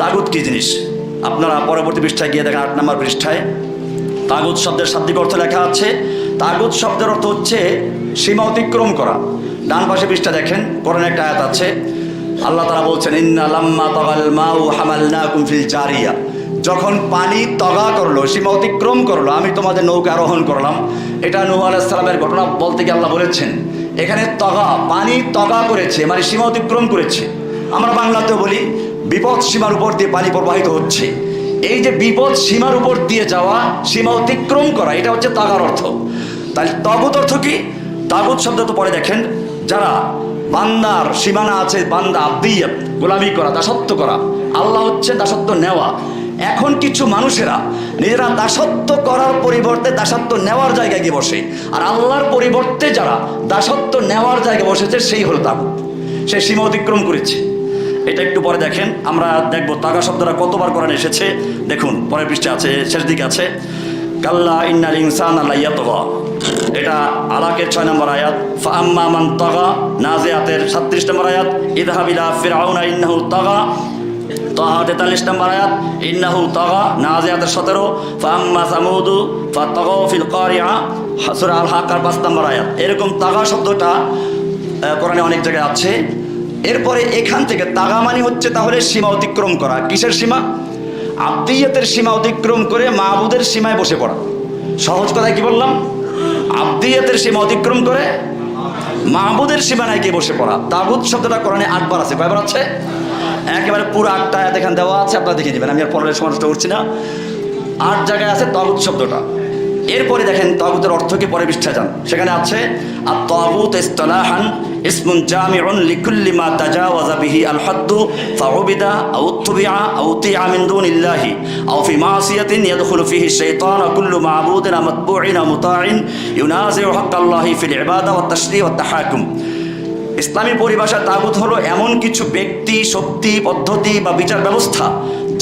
তাগুত কি জিনিস? আপনারা পরবর্তী পৃষ্ঠায় গিয়ে দেখেন আট নম্বর পৃষ্ঠায়। তাগুত শব্দের শাব্দিক অর্থ লেখা আছে। তাগুত শব্দের অর্থ হচ্ছে সীমা অতিক্রম করা। ডান পাশে পৃষ্ঠা দেখেন কোরআন একটা আয়াত আছে। আল্লাহ তারা বলছেন, ইন্না লাম্মা তাগাল মাউ হামালনা কুমফিল জারিয়া। যখন পানি তগা করল, সীমা অতিক্রম করল, আমি তোমাদের নৌকা আরোহণ করলাম। এটা নূহ আলাইসালামের ঘটনা বলতে গিয়ে আল্লাহ বলেছেন, এখানে তগা, পানি তগা করেছে মানে সীমা অতিক্রম করেছে। আমরা বাংলাতেও বলি বিপদ সীমার উপর দিয়ে পানি প্রবাহিত হচ্ছে। এই যে বিপদ সীমার উপর দিয়ে যাওয়া, সীমা অতিক্রম করা, এটা হচ্ছে তাগার অর্থ। তাহলে তগুত অর্থ কি? তাগুত শব্দ তো পরে দেখেন, যারা বান্দার সীমানা আছে, বান্দা আব্দিয়াত গোলামি করা, দাসত্ব করা, আল্লাহ হচ্ছে দাসত্ব নেওয়া। এখন কিছু মানুষেরা নিজেরা দাসত্ব করার পরিবর্তে দাসত্ব নেওয়ার জায়গায় গিয়ে বসে। আর আল্লাহর পরিবর্তে যারা দাসত্ব নেওয়ার জায়গায় বসেছে, সেই হলো তাগুত। সে সীমা অতিক্রম করেছে। এটা একটু পরে দেখেন। আমরা দেখব তাগা শব্দটা কতবার কোরআনে এসেছে। দেখুন, পরের পৃষ্ঠে আছে, শেষ দিকে আছে। কাল্লা ইন্নাল ইনসান আল্লাহ এটা আলাকের ছয় নম্বর আয়াত। ফাম্মা মান তাগা, নাজিয়াতের সাতত্রিশ নম্বর আয়াত। ইদহাবিলা ফিরাউনা ইন্নাহু তগা। তাহা তেতাল্লিশ নম্বর আয়াত। ইন্নাহু তাগা, নাজিয়াতের সতেরো। ফাম্মা সামুদু, ফা তাগাও ফিল কারিয়া হাসুর আল হাকার পাঁচ নম্বর আয়াত। এরকম তাগা শব্দটা কোরআনে অনেক জায়গায় আছে। এরপরে এখান থেকে তাগামানি হচ্ছে তাহলে সীমা অতিক্রম করা। কিসের সীমা? আব্দিয়তের সীমা অতিক্রম করে মাহবুদের সীমায় বসে পড়া। সহজ কথায় কি বললাম? আব্দিয়তের সীমা অতিক্রম করে মাহবুদের সীমানায় গিয়ে বসে পড়া। তাগুদ শব্দটা কোরআনে আটবার আছে। কয়বার আছে? একেবারে পুরো আটটা আয়াত এখানে দেওয়া আছে, আপনারা দেখে নেবেন। আমি আর সময় নষ্ট করছি না। আট জায়গায় আছে তাগুত শব্দটা। এরপরে দেখেন তাগুতের অর্থ কি? পরে পৃষ্ঠা যান। সেখানে আছে আর তাগুত ইস্তলাহান ইসমুন জামিউন লিকুল্লি মা তাজাওয়াজা বিহি আল হাদ্দু ফাউবিদা আও তুবিআ আও তিআ মিন দুনিল্লাহি আও ফি মাসিয়াতিন ইয়াদখুলু ফিহি শাইতান কুল্লু মাবুদিন মাতবুইন মুতাইন ইউনাজিউ হাক্কাল্লাহি ফিল ইবাদা ওয়াত তাশরী ওয়াত তাহাকুম। ইসলামী পরিভাষায় তাগুত হলো এমন কিছু ব্যক্তি, শক্তি, পদ্ধতি বা বিচার ব্যবস্থা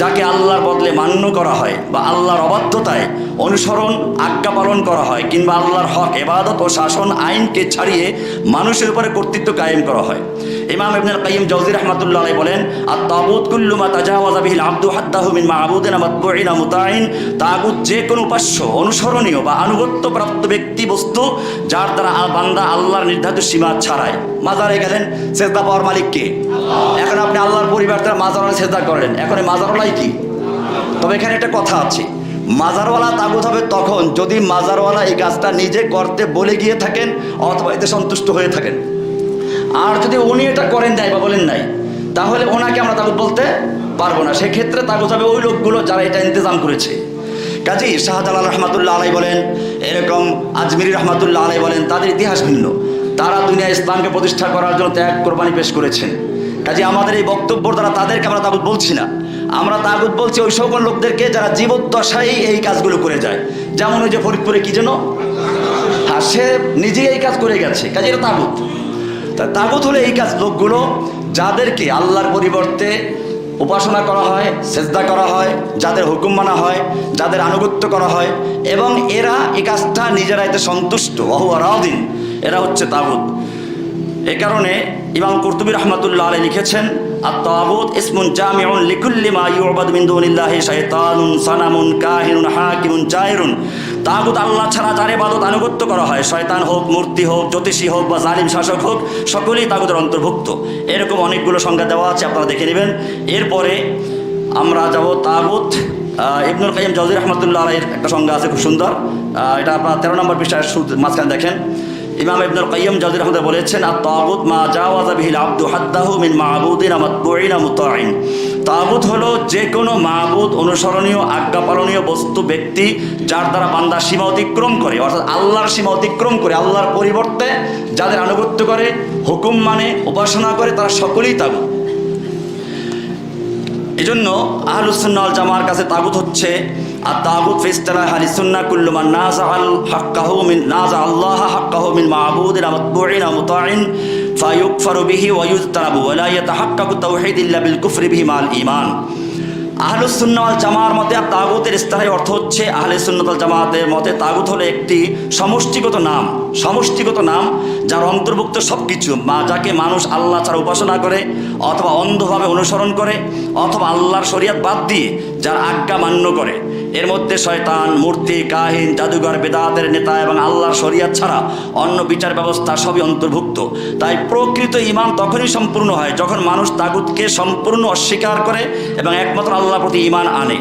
যাকে আল্লাহর বদলে মান্য করা হয় বা আল্লাহর অবাধ্যতায় অনুসরণ, আজ্ঞা পালন করা হয় কিংবা আল্লাহর হক, এবাদত ও শাসন আইনকে ছাড়িয়ে মানুষের উপরে কর্তৃত্ব কায়েম করা হয়। ইমাম ইবনুল জওজি রাহমাতুল্লাহ আলাইহি বলেন আর তাগুত কুল্লু মা তাজাওয়াজা বিহিল আব্দু হাদ্দাহু মিন মা'বুদিন মাতবুইন মুতাইন। তাগুত যে কোনো উপাস্য অনুসরণীয় বা আনুগত্য প্রাপ্ত ব্যক্তি বস্তু যার দ্বারা বান্দা আল্লাহর নির্ধারিত সীমা ছাড়ায়। মাজারে গেলেন, সেজদা পাওয়ার মালিক কে এখন আপনি আল্লাহর পরিবার তারা মাজারে সেজদা করেন। এখন এই মাজারওয়ালাই কি? তবে এখানে একটা কথা আছে। মাজারওয়ালা তাগুত হবে তখন যদি মাজারওয়ালা এই কাজটা নিজে করতে বলে গিয়ে থাকেন, অথবা এতে সন্তুষ্ট হয়ে থাকেন। আর যদি উনি এটা করেন নাই বা বলেন নাই, তাহলে ওনাকে আমরা তাগুত বলতে পারব না। সেক্ষেত্রে তাগুত হবে ওই লোকগুলো যারা এটা ইন্তজাম করেছে। কাজী শাহজালাল রহমাতুল্লাহ আলাই বলেন, এরকম আজমিরি রহমাতুল্লাহ আলাই বলেন, তাদের ইতিহাস ভিন্ন। তারা দুনিয়া ইসলামকে প্রতিষ্ঠা করার জন্য ত্যাগ, কোরবানি পেশ করেছেন। কাজে আমাদের এই বক্তব্য দ্বারা তাদেরকে আমরা তাগুত বলছি না। আমরা তাগুত বলছি ওই সকল লোকদেরকে যারা জীবদ্দশায় এই কাজগুলো করে যায়। যেমন ওই যে ফরিদপুরে কি যেন? হ্যাঁ সে নিজেই এই কাজ করে গেছে। কাজে এটা তাগুত। তা তাগুত হলে এই কাজ লোকগুলো যাদেরকে আল্লাহর পরিবর্তে উপাসনা করা হয়, সেজদা করা হয়, যাদের হুকুম মানা হয়, যাদের আনুগত্য করা হয়, এবং এরা এই কাজটা নিজেরা এতে সন্তুষ্ট। অহু রাউদিন এরা হচ্ছে তাগুত। এ কারণে ইমাম কুরতুবী রহমতুল্লাহ আলী লিখেছেন ইসমুন মিন সানামুন তাগুত আল্লাহ ছাড়া করা হয়। শয়তান হোক, মূর্তি হোক, জ্যোতিষী হোক বা জালিম শাসক হোক, সকলেই অন্তর্ভুক্ত। এরকম অনেকগুলো সংজ্ঞা দেওয়া আছে, আপনারা দেখে নেবেন। এরপরে আমরা যাব তাগুত ইবনুল কাইম জজির রহমতুল্লাহ একটা সংজ্ঞা আছে, খুব সুন্দর। এটা আপনারা তেরো নম্বর পৃষ্ঠায় মাঝখানে দেখেন। ইমাম ইবনুল কাইয়্যিম জাজির রহমতুল্লাহ বলেছেন আর তাগুত মা জাওয়াজা বিহিল আব্দু হাদ্দাহু মিন মাবুদিন মাতবুইন মুতাইন। তাগুত হলো যে কোনো মাবুদ অনুসরণীয় আজ্ঞা পালনীয় বস্তু, ব্যক্তি যার দ্বারা বান্দা সীমা অতিক্রম করে, অর্থাৎ আল্লাহর সীমা অতিক্রম করে, আল্লাহর পরিবর্তে যাদের আনুগত্য করে, হুকুম মানে উপাসনা করে, তারা সকলেই তাগুত। এজন্য আহলুসুন্নাল জামার কাছে তাগুত হচ্ছে আর তাগুত ফিস্তালা হালি সুন্না কুল্লুমান নাজা আল হাক্কাহু মিন নাজা আল্লাহ হাক্কাহু মিন মাবুদিন মাতবুইন মুতাইন ফায়ুকফারু বিহি ওয়া ইউজতারাবু ওয়া লা ইয়াতাহাক্কাকু তাওহীদ ইল্লা বিল কুফরি বিহি মাল ঈমান। আহলুসুন্নাল জামার মতে আর তাগুতের স্থায়ী অর্থ হচ্ছে আহলে সুন্নতাল জামাতের মতে তাগুত হলো একটি সমষ্টিগত নাম। সমষ্টিগত নাম যার অন্তর্ভুক্ত সব কিছু মা যাকে মানুষ আল্লাহ ছাড়া উপাসনা করে অথবা অন্ধভাবে অনুসরণ করে অথবা আল্লাহর শরিয়াত বাদ দিয়ে যার আজ্ঞা মান্য করে। এর মধ্যে শয়তান, মূর্তি, কাহিন, জাদুঘর, বেদাতের নেতা এবং আল্লাহর শরিয়াত ছাড়া অন্য বিচার ব্যবস্থা সবই অন্তর্ভুক্ত। তাই প্রকৃত ইমান তখনই সম্পূর্ণ হয় যখন মানুষ তাগুতকে সম্পূর্ণ অস্বীকার করে এবং একমাত্র আল্লাহর প্রতি ইমান আনে।